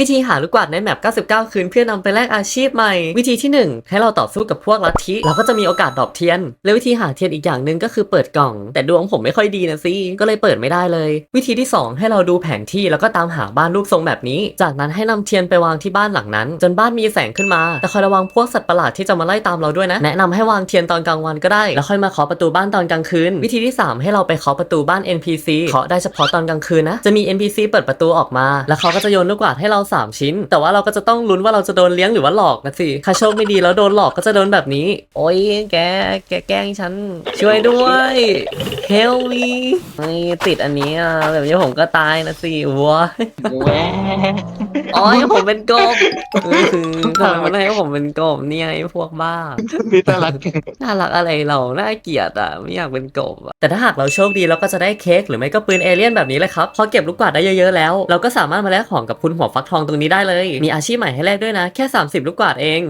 วิธีหาลูกกวาดในแมป 99 คืนเพื่อนำไปแลกอาชีพใหม่ วิธีที่ 1 ให้เราต่อสู้กับพวกลัทธิเราก็จะมีโอกาสดรอปเทียน และวิธีหาเทียนอีกอย่างหนึ่งก็คือเปิดกล่อง แต่ดวงผมไม่ค่อยดีนะสิก็เลยเปิดไม่ได้เลย วิธีที่ 2 ให้เราดูแผนที่แล้วก็ตามหาบ้านรูปทรงแบบนี้ จากนั้นให้นำเทียนไปวางที่บ้านหลังนั้น จนบ้านมีแสงขึ้นมา แต่คอยระวังพวกสัตว์ประหลาดที่จะมาไล่ตามเราด้วยนะ แนะนำให้วางเทียนตอนกลางวันก็ได้ แล้วค่อยมาเคาะประตูบ้านตอนกลางคืน วิธีที่ 3 ให้เราไปเคาะประตูบ้าน NPC เคาะได้เฉพาะตอนกลางคืนนะจะมี NPC เปิดประตูออกมา แล้วเขาก็จะโยนลูกกวาดให้เรา3 ชิ้น แต่ว่าเราก็จะต้องลุ้นว่าเราจะโดนเลี้ยงหรือว่าหลอกนะสิถ้าโชคไม่ดีแล้วโดนหลอกก็จะโดนแบบนี้ โอ้ยแกแกแกล้งฉันช่วยด้วย Help me ไม่ติดอันนี้อะแบบนี้ผมก็ตายนะสิวัว แหวอ๋อผมเป็นกบเออคือทำไมมันให้ผมเป็นกบเนี่ยไอ้พวกบ้า นี่น่ารักน่ารักอะไรเราน่าเกลียดอะ ไม่อยากเป็นกบอะแต่ถ้าหากเราโชคดีเราก็จะได้เค้กหรือไม่ก็ปืนเอเลี่ยนแบบนี้เลยครับ พอเก็บลูกกวาดได้เยอะๆแล้ว เราก็สามารถมาแลกของกับคุณหัวฟักทองตรงนี้ได้เลย มีอาชีพใหม่ให้แลกด้วยนะ แค่ 30 ลูกกวาดเอง